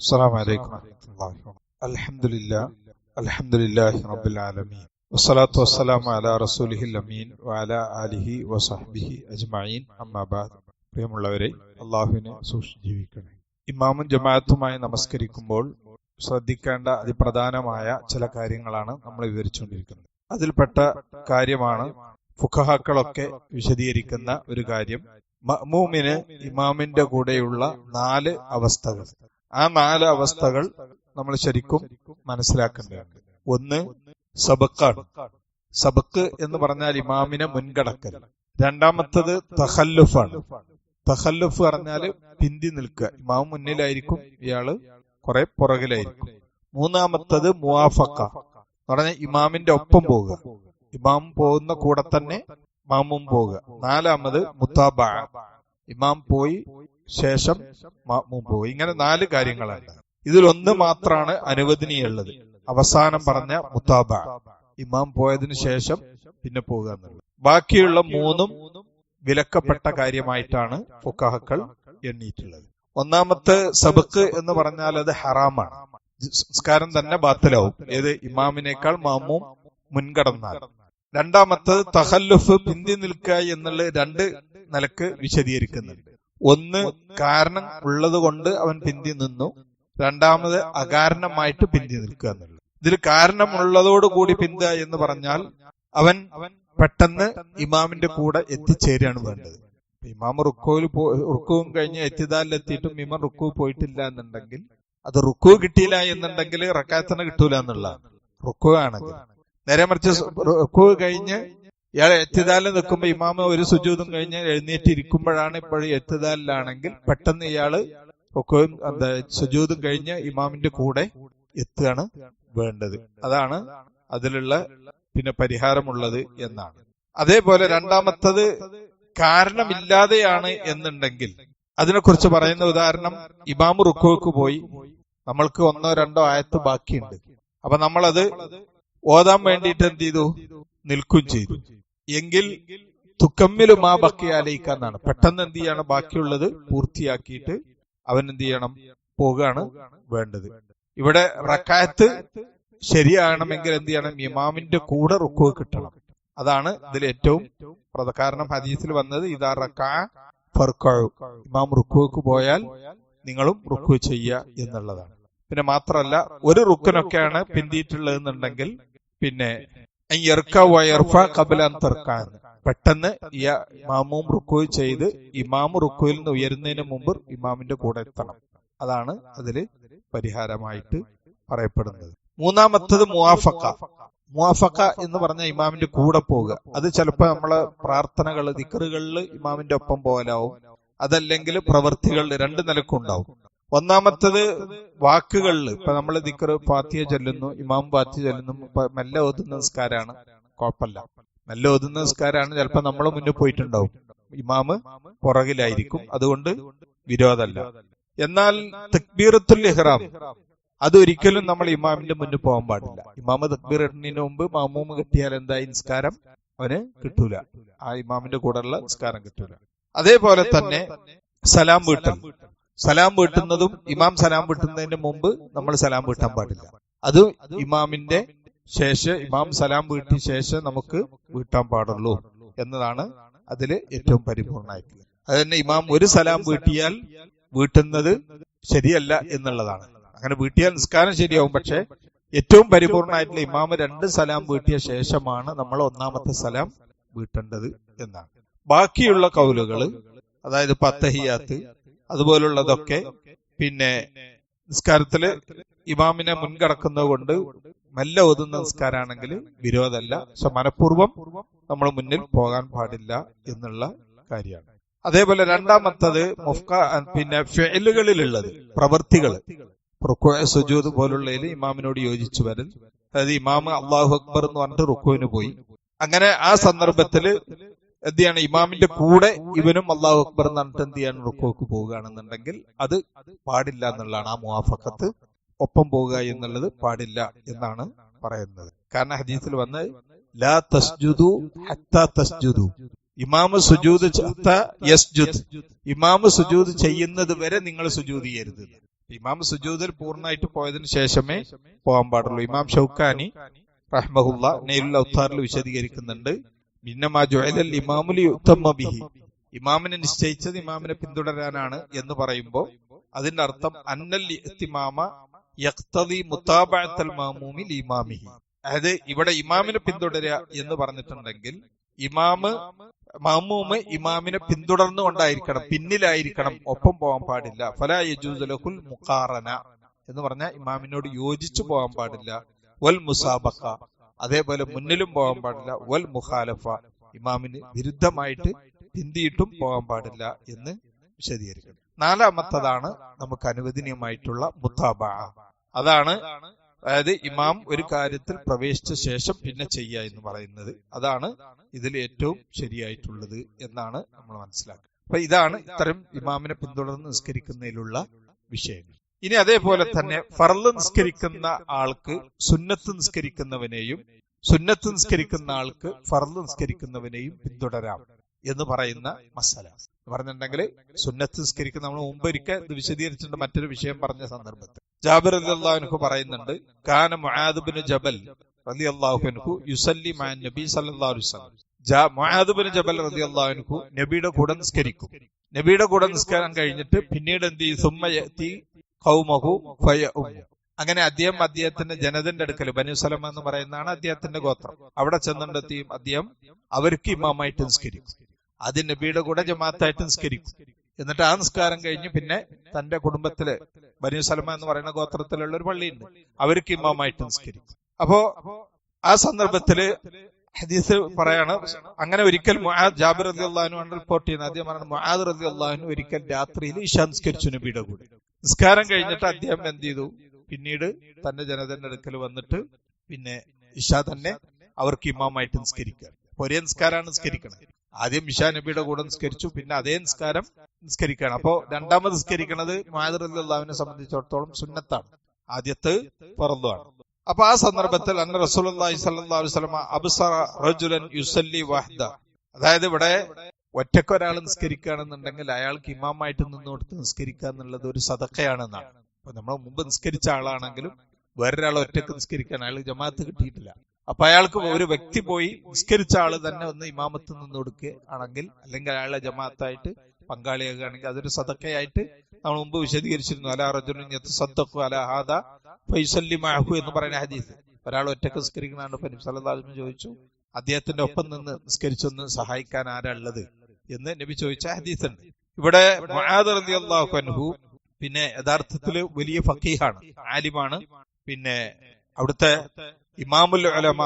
السلام عليكم ورحمة الله وبركاته الحمد لله الحمد لله رب العالمين والصلاة والسلام على رسوله الأمين وعلى آله وصحبه أجمعين أما بعد പ്രിയമുള്ളവരെ അള്ളാഹുവിനെ സൂക്ഷിച്ച് ജീവിക്കണേ ഇമാമും ജമാഅത്തുമായി നമസ്കരിക്കുമ്പോൾ ശ്രദ്ധിക്കേണ്ട അതിപ്രധാനമായ ചില കാര്യങ്ങളാണ് നമ്മൾ വിവരിച്ചുകൊണ്ടിരിക്കുന്നത് അതിൽപ്പെട്ട കാര്യമാണ് ഫുഖഹാക്കളൊക്കെ വിശദീകരിക്കുന്ന ഒരു കാര്യം മഅ്മൂമിന് ഇമാമിന്റെ കൂടെയുള്ള നാല് അവസ്ഥകൾ ആ നാല് അവസ്ഥകൾ നമ്മൾ ശരിക്കും മനസ്സിലാക്കേണ്ടതുണ്ട്. ഒന്ന് സബക്കാണ്. സബക്ക് എന്ന് പറഞ്ഞാൽ ഇമാമിനെ മുൻകടക്കൽ രണ്ടാമത്തത് തഹല്ലുഫാണ്. തഹല്ലുഫ് പറഞ്ഞാൽ പിന്തി നിൽക്കുക. ഇമാം മുന്നിലായിരിക്കും ഇയാൾ കുറെ പുറകിലായിരിക്കും. മൂന്നാമത്തത് മുവാഫക്ക. എന്ന് പറഞ്ഞാൽ ഇമാമിന്റെ ഒപ്പം പോവുക. ഇമാം പോകുന്ന കൂടെ തന്നെ മാമും പോവുക. നാലാമത് മുത്താബ. ഇമാം പോയി ശേഷം മാമും പോയി. ഇങ്ങനെ നാല് കാര്യങ്ങളാണ്. ഇതിലൊന്ന് മാത്രമാണ് അനുവദനീയുള്ളത്. അവസാനം പറഞ്ഞ മുത്താബ. ഇമാം പോയതിനു ശേഷം പിന്നെ പോവുക എന്നുള്ളത്. ബാക്കിയുള്ള മൂന്നും വിലക്കപ്പെട്ട കാര്യമായിട്ടാണ് ഫുക്കാഹക്കൾ എണ്ണിയിട്ടുള്ളത് ഒന്നാമത്തെ സബക്ക് എന്ന് പറഞ്ഞാൽ അത് ഹറാമാണ്. സംസ്കാരം തന്നെ ബാത്തിലാവും. ഏത് ഇമാമിനേക്കാൾ മാമും മുൻകടന്നാൽ. രണ്ടാമത്തത് തഹല്ലുഫ് പിന്തി നിൽക്കുക എന്നുള്ള രണ്ട് നിലയ്ക്ക് വിശദീകരിക്കുന്നുണ്ട്. ഒന്ന് കാരണം ഉള്ളത് കൊണ്ട് അവൻ പിന്തി നിന്നു. രണ്ടാമത് അകാരണമായിട്ട് പിന്തി നിൽക്കുക എന്നുള്ളത്. ഇതിൽ കാരണമുള്ളതോടുകൂടി പിന്ത എന്ന് പറഞ്ഞാൽ അവൻ പെട്ടെന്ന് ഇമാമിന്റെ കൂടെ എത്തിച്ചേരുകയാണ് വേണ്ടത്. ഇമാം റുക്കോയിൽ റുക്കുവും കഴിഞ്ഞ് എത്തിദാലിൽ എത്തിയിട്ടും ഇമാം റുക്കു പോയിട്ടില്ല എന്നുണ്ടെങ്കിൽ അത് റുക്കു കിട്ടിയില്ല എന്നുണ്ടെങ്കിൽ റക്കാത്തന കിട്ടൂല എന്നുള്ളതാണ് റുക്കു ആണെങ്കിൽ നേരെ മറിച്ച് റുക്കു കഴിഞ്ഞ് ഇയാൾ എത്തിദാലിൽ നിൽക്കുമ്പോ ഇമാമ ഒരു സുജൂതും കഴിഞ്ഞ് എഴുന്നേറ്റിരിക്കുമ്പോഴാണ് ഇപ്പോഴും എത്തിദാലിലാണെങ്കിൽ പെട്ടെന്ന് ഇയാൾ റുക്കുവും എന്താ സുജൂതും കഴിഞ്ഞ് ഇമാമിന്റെ കൂടെ എത്തുകയാണ് വേണ്ടത്. അതാണ് അതിലുള്ള പിന്നെ പരിഹാരമുള്ളത് എന്നാണ്. അതേപോലെ രണ്ടാമത്തത് കാരണമില്ലാതെയാണ് എന്നുണ്ടെങ്കിൽ അതിനെക്കുറിച്ച് പറയുന്ന ഉദാഹരണം ഇമാമു റുക്കോക്ക് പോയി. നമ്മൾക്ക് ഒന്നോ രണ്ടോ ആയത്ത് ബാക്കിയുണ്ട്. അപ്പൊ നമ്മളത് ഓതാൻ വേണ്ടിയിട്ട് എന്ത് ചെയ്തു? നിൽക്കും ചെയ്തു. എങ്കിൽ തുക്കമ്മിലും ആ ബക്കിയാലയിക്കാന്നാണ് പെട്ടെന്ന് എന്ത് ചെയ്യണം? ബാക്കിയുള്ളത് പൂർത്തിയാക്കിയിട്ട് അവൻ എന്ത് ചെയ്യണം? പോകുകയാണ് വേണ്ടത്. ഇവിടെ റക്കായത്ത് ശരിയാകണമെങ്കിൽ എന്ത് ചെയ്യണം? ഇമാമിന്റെ കൂടെ റുക്കു കിട്ടണം. അതാണ് ഇതിൽ ഏറ്റവും കാരണം ഹദീസിൽ വന്നത് ഇതാ റക്കാ ഇമാം റുക്കുവക്ക് പോയാൽ നിങ്ങളും റുക്കു ചെയ്യുക എന്നുള്ളതാണ്. പിന്നെ മാത്രമല്ല ഒരു റുക്കനൊക്കെയാണ് പിന്തിയിട്ടുള്ളത് എന്നുണ്ടെങ്കിൽ പെട്ടെന്ന് ഇമാമും റുക്കു ചെയ്ത് ഇമാമു റുക്കുവിൽ നിന്ന് ഉയരുന്നതിന് മുമ്പ് ഇമാമിന്റെ കൂടെ എത്തണം. അതാണ് അതിൽ പരിഹാരമായിട്ട് പറയപ്പെടുന്നത്. മൂന്നാമത്തത് മുവാഫക്ക. മുവാഫക്ക. എന്ന് പറഞ്ഞ ഇമാമിന്റെ കൂടെ പോവുക. അത് ചിലപ്പോൾ നമ്മളെ പ്രാർത്ഥനകൾ ദിക്കറുകളിൽ ഇമാമിന്റെ ഒപ്പം പോകലാവും അതല്ലെങ്കിൽ പ്രവൃത്തികൾ രണ്ട് നിലക്കുണ്ടാവും. ഒന്നാമത്തത് വാക്കുകളിൽ. ഇപ്പൊ നമ്മൾ ദിക്കർ പാത്തിയെ ചൊല്ലുന്നു ഇമാം പാത്തിയെ ചൊല്ലുന്നു മെല്ലെ ഓതുന്ന നിസ്കാരാണ്. കുഴപ്പമില്ല. മെല്ലെ ഓതുന്ന നിസ്കാരാണ് ചിലപ്പോ നമ്മൾ മുന്നിൽ പോയിട്ടുണ്ടാവും. ഇമാമ് പുറകിലായിരിക്കും. അതുകൊണ്ട് വിരോധമല്ല. എന്നാൽ തക്ബീറത്തുൽ ഇഹ്റാം അതൊരിക്കലും നമ്മൾ ഇമാമിന്റെ മുന്നിൽ പോകാൻ പാടില്ല. ഇമാമ് തക്ബീർ ഇടുന്നതിന് മുമ്പ് മാമൂമ് കിട്ടിയാൽ എന്തായി? നിസ്കാരം അവന് കിട്ടൂല. ആ ഇമാമിന്റെ കൂടെയുള്ള നിസ്കാരം കിട്ടൂല. അതേപോലെ തന്നെ സലാം വീട്ടൽ. സലാം വീട്ടുന്നതും ഇമാം സലാം വീട്ടുന്നതിന് മുമ്പ് നമ്മൾ സലാം വീട്ടാൻ പാടില്ല. അത് ഇമാമിന്റെ ശേഷം ഇമാം സലാം വീട്ടിയ ശേഷം നമുക്ക് വീട്ടാൻ പാടുള്ളൂ എന്നതാണ് അതിൽ ഏറ്റവും പരിപൂർണമായിട്ടുള്ളത്. അത് തന്നെ ഇമാം ഒരു സലാം വീട്ടിയാൽ വീട്ടുന്നത് ശരിയല്ല എന്നുള്ളതാണ്. അങ്ങനെ വീട്ടിയാൽ നിസ്കാരം ശരിയാവും പക്ഷെ ഏറ്റവും പരിപൂർണമായിട്ടുള്ള ഇമാമ് രണ്ട് സലാം വീട്ടിയ ശേഷമാണ് നമ്മൾ ഒന്നാമത്തെ സലാം വീട്ടേണ്ടത് എന്നാണ്. ബാക്കിയുള്ള കൗലുകൾ അതായത് പത്തഹിയാത്ത് അതുപോലുള്ളതൊക്കെ പിന്നെ നിസ്കാരത്തിൽ ഇമാമിനെ മുൻകടക്കുന്നത് കൊണ്ട് മെല്ല ഓതുന്ന നിസ്കാരാണെങ്കിൽ വിരോധമല്ല. പക്ഷെ മനഃപൂർവം നമ്മൾ മുന്നിൽ പോകാൻ പാടില്ല എന്നുള്ള കാര്യമാണ്. അതേപോലെ രണ്ടാമത്തത് മുഫ്ക പിന്നെ ഫെയിലുകളിലുള്ളത് പ്രവൃത്തികൾ സുജൂദ് പോലുള്ളതിൽ ഇമാമിനോട് യോജിച്ചു വരൽ. അതായത് ഇമാമ് അള്ളാഹു അക്ബർ എന്ന് പറഞ്ഞിട്ട് റുക്കുവിന് പോയി. അങ്ങനെ ആ സന്ദർഭത്തിൽ എന്ത് ചെയ്യണം ഇമാമിന്റെ കൂടെ ഇവനും അള്ളാഹു അക്ബർ എന്ന് എന്ത് ചെയ്യാണ് റുക്കോക്ക് പോവുകയാണെന്നുണ്ടെങ്കിൽ അത് പാടില്ല എന്നുള്ളതാണ്. ആ മുവാഫക്കത്ത് ഒപ്പം പോവുക എന്നുള്ളത് പാടില്ല എന്നാണ് പറയുന്നത്. കാരണം ഹദീസിൽ വന്ന് ലാ തസ്ജുദു തസ്ജുദു. ഇമാമ് സുജൂദ് യസ്ജുദ്. ഇമാമ് സുജൂദ് ചെയ്യുന്നത് വരെ നിങ്ങൾ സുജൂദ് ചെയ്യരുത്. ഇമാം സുജൂദിൽ പൂർണമായിട്ട് പോയതിനു ശേഷമേ പോകാൻ പാടുള്ളൂ. ഇമാം ഷൗക്കാനി റഹ്മഹുല്ല നെയ്ലുൽ ഔത്താറിൽ വിശദീകരിക്കുന്നുണ്ട്. ഇമാമിനെ നിശ്ചയിച്ചത് ഇമാമിനെ പിന്തുടരാനാണ് എന്ന് പറയുമ്പോൾ അതിന്റെ അർത്ഥം അന്നൽ ഇത്തിമാമ ഇമാമിഹി. അതായത് ഇവിടെ ഇമാമിനെ പിന്തുടരുക എന്ന് പറഞ്ഞിട്ടുണ്ടെങ്കിൽ ഇമാമ് മാമൂമ് ഇമാമിനെ പിന്തുടർന്നുകൊണ്ടായിരിക്കണം പിന്നിലായിരിക്കണം ഒപ്പം പോകാൻ പാടില്ല. ഫല യജൂസുലഹുൽ മുഖാറന എന്ന് പറഞ്ഞാൽ ഇമാമിനോട് യോജിച്ചു പോകാൻ പാടില്ല. വൽ മുസാബക്ക അതേപോലെ മുന്നിലും പോകാൻ പാടില്ല. വൽ മുഖാലഫ ഇമാമിന് വിരുദ്ധമായിട്ട് പിന്തിയിട്ടും പോകാൻ പാടില്ല എന്ന് വിശദീകരിക്കുന്നു. നാലാമത്തതാണ് നമുക്ക് അനുവദനീയമായിട്ടുള്ള മുത്താബ. അതാണ് അതായത് ഇമാം ഒരു കാര്യത്തിൽ പ്രവേശിച്ച ശേഷം പിന്നെ ചെയ്യുക എന്ന് പറയുന്നത്. അതാണ് ഇതിൽ ഏറ്റവും ശരിയായിട്ടുള്ളത് എന്നാണ് നമ്മൾ മനസ്സിലാക്കുക അപ്പൊ ഇതാണ് ഇത്തരം ഇമാമിനെ പിന്തുടർന്ന് നിസ്കരിക്കുന്നതിലുള്ള വിഷയങ്ങൾ. ഇനി അതേപോലെ തന്നെ ഫർൾ നിസ്കരിക്കുന്ന ആൾക്ക് സുന്നത്ത് നിസ്കരിക്കുന്നവനെയും സുന്നത്ത് നിസ്കരിക്കുന്ന ആൾക്ക് ഫർൾ നിസ്കരിക്കുന്നവനെയും പിന്തുടരാം എന്ന് പറയുന്ന മസല. പറഞ്ഞിട്ടുണ്ടെങ്കിൽ സുന്നത്ത് നിസ്കരിക്കുന്ന നമ്മൾ മുമ്പ് ഒരിക്കൽ ഇത് വിശദീകരിച്ചിട്ടുണ്ട് മറ്റൊരു വിഷയം പറഞ്ഞ സന്ദർഭത്തിൽ. ജാബിർ അലി അള്ളാഹുനു പറയുന്നുണ്ട് കാന മുഹാദുബിന് ജബൽ റലി അള്ളാഹുനു യുസല്ലി മാൻ നബി സല്ലല്ലാഹു അലൈഹി വസല്ലം. മുആദുബിന് ജബൽ റലി അള്ളാഹുനു നബിയുടെ കൂടെ നിസ്കരിക്കും. നബിയുടെ കൂടെ നിസ്കാരം കഴിഞ്ഞിട്ട് പിന്നീട് എന്ത് ചെയ്യും? സുമ്മയത്തി ഖൗമഹു ഫയഉം. അങ്ങനെ അദ്ദേഹം അദ്ദേഹത്തിന്റെ ജനതന്റെ അടുക്കൽ ബനുസലം എന്ന് പറയുന്നതാണ് അദ്ദേഹത്തിന്റെ ഗോത്രം. അവിടെ ചെന്നിട്ടെത്തിയും അദ്ദേഹം അവർക്ക് ഇമാമായിട്ട് നിസ്കരിക്കും. അത് നബിയുടെ കൂടെ ജമാഅത്തായിട്ട് നിസ്കരിക്കും. എന്നിട്ട് ആ നിസ്കാരം കഴിഞ്ഞ് പിന്നെ തന്റെ കുടുംബത്തിൽ ബനുസലമ എന്ന് പറയുന്ന ഗോത്രത്തിലുള്ള ഒരു പള്ളിയുണ്ട്. അവർക്ക് ഇമാമായിട്ട് നിസ്കരിക്കും. അപ്പോ ആ സന്ദർഭത്തിൽ ഹദീസ് പറയാണ് അങ്ങനെ ഒരിക്കൽ ജാബിർ റബി അള്ളാഹുനു റിപ്പോർട്ട് ചെയ്യുന്ന ആദ്യം പറയുന്നത് മുആദ് റബി അള്ളാഹുനു ഒരിക്കൽ രാത്രിയിൽ ഇഷാ നിസ്കരിച്ചു നബിയുടെ കൂടെ. നിസ്കാരം കഴിഞ്ഞിട്ട് അദ്ദേഹം എന്ത് ചെയ്തു? പിന്നീട് തന്റെ ജനതന്റെ അടുക്കൽ വന്നിട്ട് പിന്നെ ഇഷ തന്നെ അവർക്ക് ഇമാമായിട്ട് നിസ്കരിക്കുക. ഒരേ നിസ്കാരമാണ് നിസ്കരിക്കണത്. ആദ്യം ഇഷാ നബിയുടെ കൂടെ നിസ്കരിച്ചു പിന്നെ അതേ നിസ്കാരം നിസ്കരിക്കുകയാണ്. അപ്പോ രണ്ടാമത് നിസ്കരിക്കുന്നത് മാതൃ അള്ളാഹുവിനെ സംബന്ധിച്ചിടത്തോളം സുന്നത്താണ്. ആദ്യത്തെ ഫറദുമാണ് അപ്പൊ ആ സന്ദർഭത്തിൽ അന്ന റസൂലി വസല്ലമ അബ്സറ റജുലൻ യുസല്ലി വഹദ. അതായത് ഇവിടെ ഒറ്റയ്ക്ക് ഒരാൾ നിസ്കരിക്കുകയാണെന്നുണ്ടെങ്കിൽ അയാൾക്ക് ഇമാമായിട്ട് നിന്നുകൊടുത്ത് നിസ്കരിക്കുക എന്നുള്ളത് ഒരു സതക്കയാണെന്നാണ് അപ്പൊ നമ്മൾ മുമ്പ് നിസ്കരിച്ച ആളാണെങ്കിലും വേറൊരാൾ ഒറ്റയ്ക്ക് നിസ്കരിക്കാൻ അയാൾ ജമാഅത്ത് കിട്ടിയിട്ടില്ല. അപ്പൊ അയാൾക്ക് ഒരു വ്യക്തി പോയി നിസ്കരിച്ച ആൾ തന്നെ ഒന്ന് ഇമാമത്ത് നിന്ന് കൊടുക്കുക ആണെങ്കിൽ അല്ലെങ്കിൽ അയാളെ ജമാഅത്തായിട്ട് പങ്കാളിയാകുകയാണെങ്കിൽ അതൊരു സതക്കയായിട്ട് നമ്മൾ മുമ്പ് വിശദീകരിച്ചിരുന്നു. അല റജുലിൻ സദ്ദഖു അല ഹാദ ഫൈസല്ലി മാഹു എന്ന് പറയുന്ന ഹദീസ്. ഒരാൾ ഒറ്റയ്ക്ക് നിസ്കരിക്കണാണ്ട് പനിം സല്ലല്ലാഹു ചോദിച്ചു അദ്ദേഹത്തിന്റെ ഒപ്പം നിന്ന് നിസ്കരിച്ചൊന്ന് സഹായിക്കാൻ ആരാ ഉള്ളത് എന്ന് നബി ചോദിച്ച ഹദീസ് ഉണ്ട് ഇവിടെ അൻഹു പിന്നെ യഥാർത്ഥത്തിൽ വലിയ ഫക്കീഹാണ് ആലിമാണ്. പിന്നെ അവിടുത്തെ ഇമാമുൽ അലമ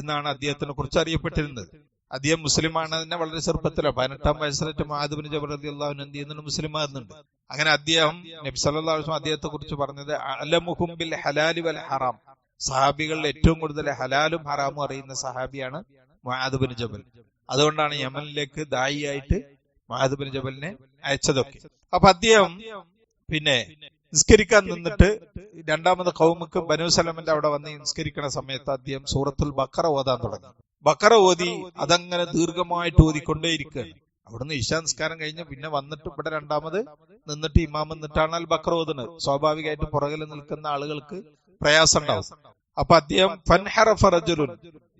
എന്നാണ് അദ്ദേഹത്തിനെ കുറിച്ച് അറിയപ്പെട്ടിരുന്നത്. അദ്ദേഹം മുസ്ലിമാണ് തന്നെ വളരെ ചെറുപ്പത്തിലാണ് പതിനെട്ടാം വയസ്സിലേറ്റ് മാധുബിന് ജബർ അലി അള്ളാഹു എന്ത് ചെയ്യുന്നുണ്ട് മുസ്ലിം ആകുന്നുണ്ട് അങ്ങനെ അദ്ദേഹം നബി സല്ലാസ് അദ്ദേഹത്തെ കുറിച്ച് പറഞ്ഞത് അലമുഹും ബിൽ ഹലാലി വൽ ഹറാം. സഹാബികളിൽ ഏറ്റവും കൂടുതൽ ഹലാലും ഹറാമും അറിയുന്ന സഹാബിയാണ് മഹാദുബിൻ ജബൽ. അതുകൊണ്ടാണ് യമനിലേക്ക് ദായിയായിട്ട് ബിൻ ജബലിനെ അയച്ചതൊക്കെ. അപ്പൊ അദ്ദേഹം പിന്നെ നിസ്കരിക്കാൻ നിന്നിട്ട് രണ്ടാമത് കൗമുക്ക് ബനു സലമന്റെ അവിടെ വന്ന് നിസ്കരിക്കുന്ന സമയത്ത് അദ്ദേഹം സൂറത്തുൽ ബക്കറ ഓതാൻ തുടങ്ങി. ബക്കറ ഓതി അതങ്ങനെ ദീർഘമായിട്ട് ഓതിക്കൊണ്ടേയിരിക്കുകയാണ്. അവിടുന്ന് ഈശാ നിസ്കാരം കഴിഞ്ഞ് പിന്നെ വന്നിട്ട് ഇവിടെ രണ്ടാമത് നിന്നിട്ട് ഇമാം നിന്നിട്ടാണ് അൽ ബക്കറ ഓതുന്നത്. സ്വാഭാവികമായിട്ട് പുറകിൽ നിൽക്കുന്ന ആളുകൾക്ക് പ്രയാസം ഉണ്ടാവും അപ്പൊ അദ്ദേഹം ഫൻഹറഫ റജുലുൻ.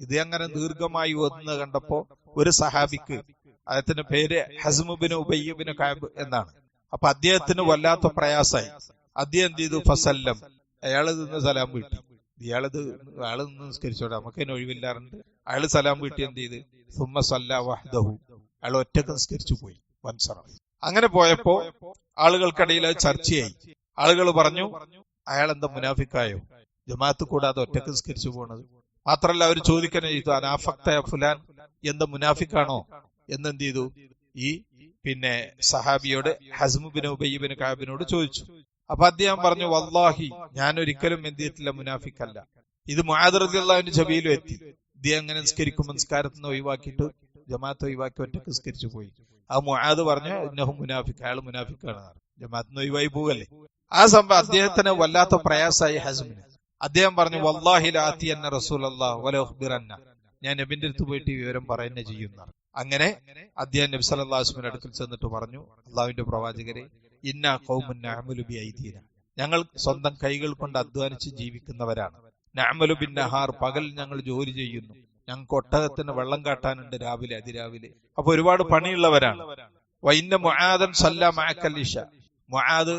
ഇത് അങ്ങനെ ദീർഘമായി ഓതുന്നത് കണ്ടപ്പോ ഒരു സഹാബിക്ക് അദ്ദേഹത്തിന്റെ പേര് ഹസ്മുബിന് ഉബയ്യബിന് കാബ് എന്നാണ്. അപ്പൊ അദ്ദേഹത്തിന് വല്ലാത്ത പ്രയാസമായി. അദ്ദേഹം എന്ത് ചെയ്തു? ഫസല്ലം. അയാൾ നിന്ന് സലാം വീട്ടി. ഇയാളത് അയാൾ നിന്ന് നിസ്കരിച്ചോട്ടെ. നമുക്ക് അതിന് ഒഴിവില്ലാറുണ്ട്. അയാൾ സലാം വീട്ടി എന്ത് ചെയ്ത്? സുമ്മ സല്ല വഹ്ദഹു. അയാൾ ഒറ്റയ്ക്ക് നിസ്കരിച്ചു പോയി. വൻസറ അങ്ങനെ പോയപ്പോ ആളുകൾക്കിടയിൽ അത് ചർച്ചയായി. ആളുകൾ പറഞ്ഞു അയാൾ എന്താ മുനാഫിക്കായോ? ജമാഅത്ത് കൂടാതെ ഒറ്റയ്ക്ക് നിസ്കരിച്ചു പോണത്. മാത്രല്ല അവർ ചോദിക്കാൻ ചെയ്തു അനാഫക്ത ഫുലാൻ എന്താ മുനാഫിക്കാണോ എന്നെന്ത് ചെയ്തു? ഈ പിന്നെ സഹാബിയോട് ഹസ്മുബിന് ഉബയ്യബിന് കാബിനോട് ചോദിച്ചു. അപ്പൊ അദ്ദേഹം പറഞ്ഞു വല്ലാഹി ഞാൻ ഒരിക്കലും എന്ത് ചെയ്തിട്ടില്ല മുനാഫിക്കല്ല. ഇത് മുഹാദുറദിള്ളാവിന്റെ ചെവിയിലും എത്തി. ഇദ്ദേഹം അങ്ങനെ നിസ്കരിക്കും? നിസ്കാരത്തിൽ നിന്ന് ഒഴിവാക്കിയിട്ട് ജമാഅത്ത് ഒഴിവാക്കി ഒറ്റയ്ക്ക് നിസ്കരിച്ചു പോയി. ആ മുഹാദ് പറഞ്ഞു ഇന്നഹും മുനാഫിക്ക് അയാൾ മുനാഫിക്കാണ്. ജമാഅത്ത് ഒഴിവായി പോകല്ലേ? ആ സംഭവം അദ്ദേഹത്തിന് വല്ലാത്ത പ്രയാസമായി ഹസ്മിന്. അദ്ദേഹം പറഞ്ഞു വല്ലാഹി ലാത്തി എന്ന റസൂൽ അള്ളാഹുബിറന്ന ഞാൻ നബിന്റെ അടുത്ത് പോയിട്ട് ഈ വിവരം പറയുന്ന ചെയ്യുന്ന അങ്ങനെ അദ്ദേഹം നബി സല്ലാസ്മിന്റെ അടുക്കൽ ചെന്നിട്ട് പറഞ്ഞു അള്ളാഹുവിന്റെ പ്രവാചകരെ ഇന്ന കൗമുൻ ഐദീന ഞങ്ങൾ സ്വന്തം കൈകൾ കൊണ്ട് അധ്വാനിച്ച് ജീവിക്കുന്നവരാണ്. നാമലു ബിൻ നഹാർ പകൽ ഞങ്ങൾ ജോലി ചെയ്യുന്നു. ഞങ്ങൾക്ക് ഒട്ടകത്തിന് വെള്ളം കാട്ടാനുണ്ട് രാവിലെ അതിരാവിലെ. അപ്പൊ ഒരുപാട് പണിയുള്ളവരാണ്. വൈന്ന മുആദൻ സല്ലാമാക്കല്ലിഷ മൊഹാദ്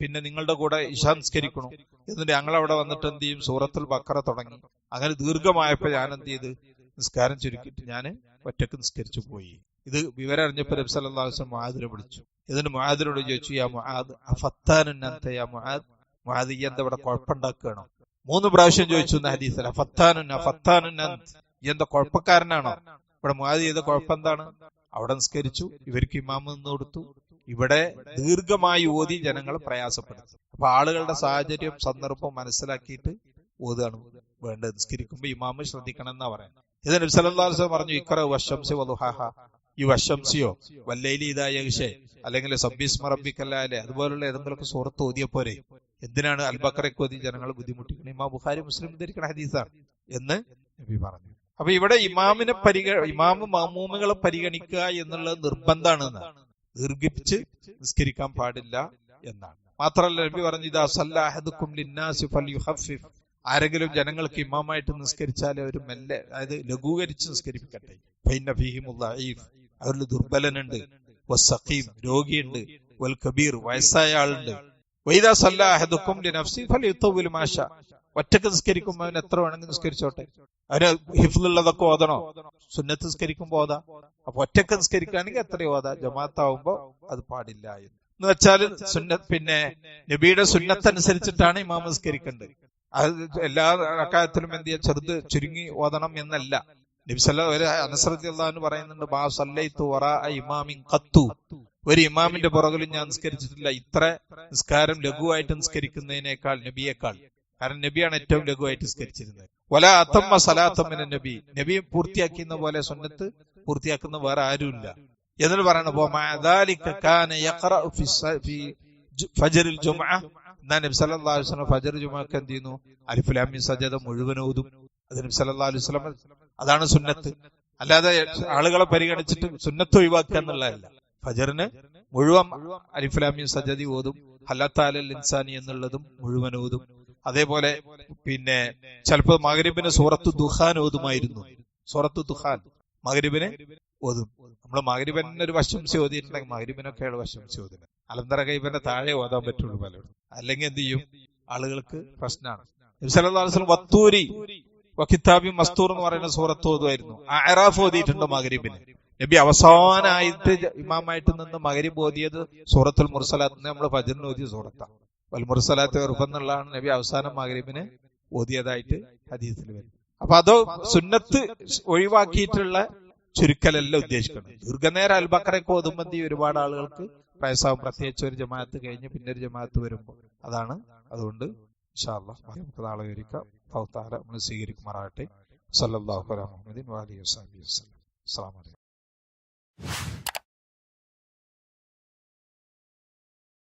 പിന്നെ നിങ്ങളുടെ കൂടെ ഇഷാംസ്കരിക്കണം എന്നിട്ട് ഞങ്ങൾ അവിടെ വന്നിട്ട് എന്ത് ചെയ്യും? സൂറത്തുൽ ബക്കറ തുടങ്ങി. അങ്ങനെ ദീർഘമായപ്പോ ഞാൻ എന്ത് ചെയ്ത്? നിസ്കാരം ചുരുക്കിയിട്ട് ഞാൻ ഒറ്റയ്ക്ക് നിസ്കരിച്ചു പോയി. ഇത് വിവരം അറിഞ്ഞപ്പോൾ നബി സല്ലല്ലാഹു അലൈഹി മുആദിനെ വിളിച്ചു. എന്നിട്ട് മുആദിനോട് ചോദിച്ചു യാ മുആദ് അഫത്താനുൻ അൻത യാ മുആദ്? ഈ എന്താ ഇവിടെ കുഴപ്പമുണ്ടാക്കുകയാണോ? മൂന്ന് പ്രാവശ്യം ചോദിച്ചു എന്ന ഹദീസിൽ അഫത്താനുൻ എന്താ കുഴപ്പക്കാരനാണോ? ഇവിടെ മുആദ് ചെയ്ത കുഴപ്പം എന്താണ്? അവിടെ നിസ്കരിച്ചു. ഇവർക്ക് ഇമാമ് നിന്ന് കൊടുത്തു. ഇവിടെ ദീർഘമായി ഓതി ജനങ്ങൾ പ്രയാസപ്പെടുത്തി അപ്പൊ ആളുകളുടെ സാഹചര്യം സന്ദർഭം മനസ്സിലാക്കിയിട്ട് ഓതുകയാണ് വേണ്ടത്. നിസ്കരിക്കുമ്പോൾ ഇമാമ് ശ്രദ്ധിക്കണം എന്നാ പറയുന്നത്. ഇത് നബി സല്ലല്ലാഹു അലൈഹി വസല്ലം പറഞ്ഞു ഇക്കറ വശംസി വലുഹാഹ ഈ വശംസിയോ വല്ലൈലി ഇതായകശേ അല്ലെങ്കിൽ സബ്ബീസ് റബ്ബിക്കല്ലാലെ അതുപോലുള്ള ഏതെങ്കിലുമൊക്കെ സുഹൃത്ത് ഓതിയ പോരെ. എന്തിനാണ് അൽബക്കറയ്ക്ക് ഓതി ജനങ്ങൾ ബുദ്ധിമുട്ടിക്കുന്നത്? ഇമാം ബുഖാരി മുസ്ലിം ധരിക്കുന്ന ഹദീസാണ് എന്ന് നബി പറഞ്ഞു. അപ്പൊ ഇവിടെ ഇമാമിനെ പരിഗ ഇമാമ് മാമൂമുകളെ പരിഗണിക്കുക എന്നുള്ളത് നിർബന്ധമാണ് ദീർഘിപ്പിച്ച് നിസ്കരിക്കാൻ പാടില്ല എന്നാണ്. മാത്രമല്ല നബി പറഞ്ഞു ഇതാ സല്ലാഹദുക്കും ആരെങ്കിലും ജനങ്ങൾക്ക് ഇമാമായിട്ട് നിസ്കരിച്ചാൽ അവർ മെല്ലെ അതായത് ലഘൂകരിച്ച് നിസ്കരിപ്പിക്കട്ടെ. അവരിൽ ദുർബലനുണ്ട് രോഗിയുണ്ട് വൽ കബീർ വയസ്സായ ആളുണ്ട്. വൈദാ മാഷ ഒറ്റയ്ക്ക് നിസ്കരിക്കുമ്പോൾ അവൻ എത്ര വേണമെങ്കിൽ നിസ്കരിച്ചോട്ടെ. അവന് ഹിഫ്ലുള്ളതൊക്കെ ഓതണോ? സുന്നത്ത് നിസ്കരിക്കുമ്പോ ഓതാ. അപ്പൊ ഒറ്റയ്ക്ക് നിസ്കരിക്കുകയാണെങ്കിൽ എത്ര ഓതാ. ജമാഅത്താവുമ്പോ അത് പാടില്ല എന്ന്. വെച്ചാൽ സുന്ന പിന്നെ നബിയുടെ സുന്നത്തനുസരിച്ചിട്ടാണ് ഇമാം നിസ്കരിക്കേണ്ടത്. അത് എല്ലാ അക്കാര്യത്തിലും എന്ത് ചെയ്യാ? ചെറുത് ചുരുങ്ങി ഓതണം എന്നല്ല. നബി സല്ല ഒരു അനസറത്തി അള്ളഹാന്ന് പറയുന്നുണ്ട് ബാ സല്ലൈത്തു വറാ ഇമാമിൻ ഖത്തു. ഒരു ഇമാമിന്റെ പുറകിലും ഞാൻ നിസ്കരിച്ചിട്ടില്ല. ഇത്ര നിസ്കാരം ലഘുവായിട്ട് നിസ്കരിക്കുന്നതിനേക്കാൾ നബിയേക്കാൾ. കാരണം നബിയാണ് ഏറ്റവും ലഘുവായിട്ട് നിസ്കരിച്ചിരുന്നത്. വല അത്തമ്മ സലാത്തമ്മിനെ നബി. നബി പൂർത്തിയാക്കുന്ന പോലെ സുന്നത്ത് പൂർത്തിയാക്കുന്ന വേറെ ആരുമില്ല. എന്നിട്ട് പറയണ എന്നാ സല്ലല്ലാഹു അലൈഹി വസല്ലം ഫജർ ജുമാക്ക് എന്ത് ചെയ്യുന്നു? അലിഫുലാമി സജദ മുഴുവൻ ഓതും അത് സല്ലല്ലാഹു അലൈഹി വസല്ലം അതാണ് സുന്നത്ത്. അല്ലാതെ ആളുകളെ പരിഗണിച്ചിട്ട് സുന്നത്ത് ഒഴിവാക്കുക എന്നുള്ളതല്ല. ഫജറിന് മുഴുവൻ അലിഫുലാമി സജദി ഓതും ഹല്ലാത്താലൽ ഇൻസാനി എന്നുള്ളതും മുഴുവൻ ഓതും അതേപോലെ പിന്നെ ചിലപ്പോ മകരിബിന് സൂറത്ത് ദുഹാൻ ഓതുമായിരുന്നു സൂറത്ത് ദുഹാൻ മകരിബിന് ഓതും നമ്മൾ മകരിബിന് ഒരു വശംസി ഓതിയിട്ടുണ്ടെങ്കിൽ മകരിബിനൊക്കെയാണ് വശംസി ഓതുന്നത് അലന്തര കൈബിന്റെ താഴെ ഓതാൻ പറ്റുള്ളൂ പലരും അല്ലെങ്കിൽ എന്ത് ചെയ്യും? ആളുകൾക്ക് പ്രശ്നമാണ് വത്തൂരി വഖിത്താബി മസ്തൂർ എന്ന് പറയുന്ന സൂറത്ത് ഓതുമായിരുന്നു. അറാഫ് ഓതിയിട്ടുണ്ട് മകരീബിന് നബി അവസാനമായിട്ട് ഇമാമായിട്ട് നിന്ന് മകരീബ് ഓതിയത് സൂറത്തുൽ മുർസലാത്ത് നമ്മൾ ഫജറിന് ഓതിയ സൂറത്താണ്. വൽ മുർസലാത്ത് എന്നുള്ളതാണ് നബി അവസാനം മകരീബിന് ഓതിയതായിട്ട് ഹദീസിൽ വരും അപ്പൊ അതോ സുന്നത്ത് ഒഴിവാക്കിയിട്ടുള്ള ചുരുക്കലല്ല ഉദ്ദേശിക്കുന്നത്. ദീർഘനേരം അൽബക്കറൊക്കെ ഓതുമ്പന്തി ഒരുപാട് ആളുകൾക്ക് പ്രയസാവും പ്രത്യേകിച്ച് ഒരു ജമാഅത്ത് കഴിഞ്ഞ് പിന്നെ ഒരു ജമാഅത്ത് വരുമ്പോൾ അതാണ്. അതുകൊണ്ട് നാളെ ഒരിക്കലും നമ്മൾ സ്വീകരിക്കുമാറാകട്ടെ. സല്ലല്ലാഹു അലൈഹി മുഹമ്മദിൻ വാലി വസല്ലം. അസ്സലാമു അലൈക്കും.